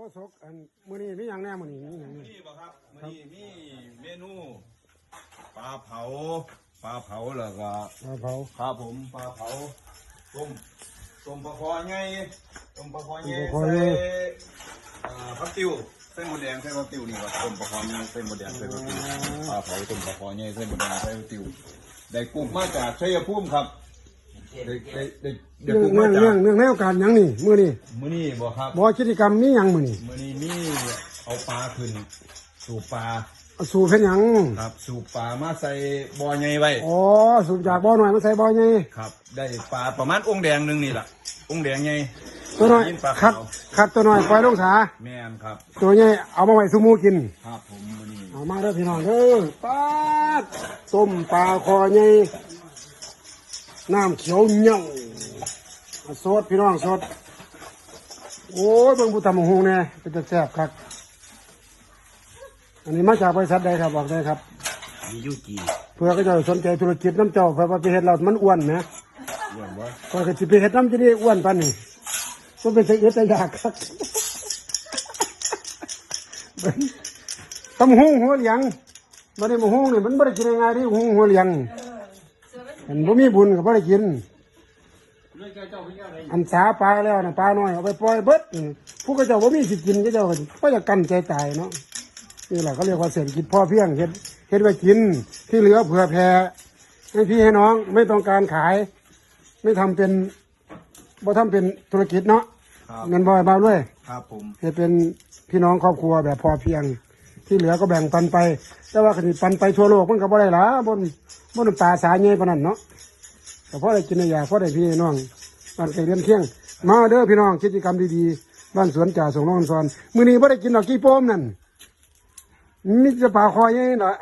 โคศกอันมื้อนี้มีหยังแน่มื้อนี้มีหยังนี่นี่บ่ครับมื้อนี้มีเมนูปลาเผาปลาเผาแล้วก็ปลาเผาครับผมปลาเผาต้มต้มปลาคอใหญ่ต้มปลาคอใหญ่ต้มปลาคอใส่ใหญ่อ่าผักติ้วเส้นหมดแดงใส่ผักติ้วนี่ว่าต้มปลาคอใหญ่เส้นหมดแดงใส่ผักติ้วปลาเผาต้มปลาคอใหญ่เส้นหมดแดงใส่ผักติ้วได้กุ้งมาจากชัยภูมิครับ ได้ได้ได้ได้เรื่องกุ้งเรื่มาองจากเรื่องเรื่องแนวการหยังนี่มื้อนี้มื้อนี้บ่ครับ บ่กิจกรรมมีหยังมื้อนี้มื้อนี้มีเอาปลาขึ้น สู่ปลาเอาสู่เพิ่นหยังครับ สูบปลามาใส่บ่อใหญ่ไว้อ๋อสูบจากบ่อหน่อยมาใส่บ่อใหญ่ครับ ได้ปลาประมาณองค์แดงหนึงนี่แหละองค์แดงใหญ่ตัวน้อยกินปลาคัดขาวคัดตัวน้อยปล่อยลงสาแม่นครับ ตัวใหญ่เอามาไว้สู่หมู่กิน ครับผมมื้อนี้เอามาเด้อพี่น้องเด้อปลาดต้มปลาคอใหญ่ น้ำเขียวเหนียวเอาสดพี่น้องสด โอ้ยเบิ่งผู้ทำหงแน่เป็นจะแซ่บครับ อันนี้มาจากบริษัทใดครับบอกได้ครับมียูจีเพื่อก็จะสนใจธุรกิจน้ำเจ้าเพื่อว่าไปเฮ็ดเรามันอ้วนนะอ้วนบ่ก็คือสิไปเฮ็ดน้ำจะได้อ้วนปานนี้ก็เป็นแต่เอ็ดแต่อยากครับตำหงหัวเหลียงบ่ได้มาหงนี่มันบ่ได้กินง่ายๆเดิหงหัวเหลียง มันบ่มีบุญก็บ่ได้กิน อันสาปลาแล้วนะปลาน้อยเอาไปปล่อยเบิดนี่ผู้ก็เจ้าบ่มีสิกินก็เจ้าก็ก็จะกันใจตายเนาะนี่แหละเขาเรียกว่าเศรษฐกิจพอเพียงเฮ็ดเฮ็ดไว้กินที่เหลือเผื่อแผ่ให้พี่ให้น้องไม่ต้องการขาย ไม่ทำเป็นบ่ทำเป็นธุรกิจเนาะครับเงินบ่อยเบาด้วยครับผมเฮ็ดเป็นพี่น้องครอบครัวแบบพอเพียง ที่เหลือก็แบ่งปันไป แต่ว่าคันสิปันไปทั่วโลกมันก็บ่ได้ละบนบนตาสายใหญ่ปนนั้นเนาะแต่พอได้กินได้ยาพอได้พี่น้องบ้านไก่เรียงเที่ยง มาเด้อพี่น้องกิจกรรมดีๆบ้านสวนจ่าส่งน้องอันซอนมือนี้บ่ได้กินดอกกี้โป้มนั่นมีแต่ปลาคอยใหญ่นั่นาะ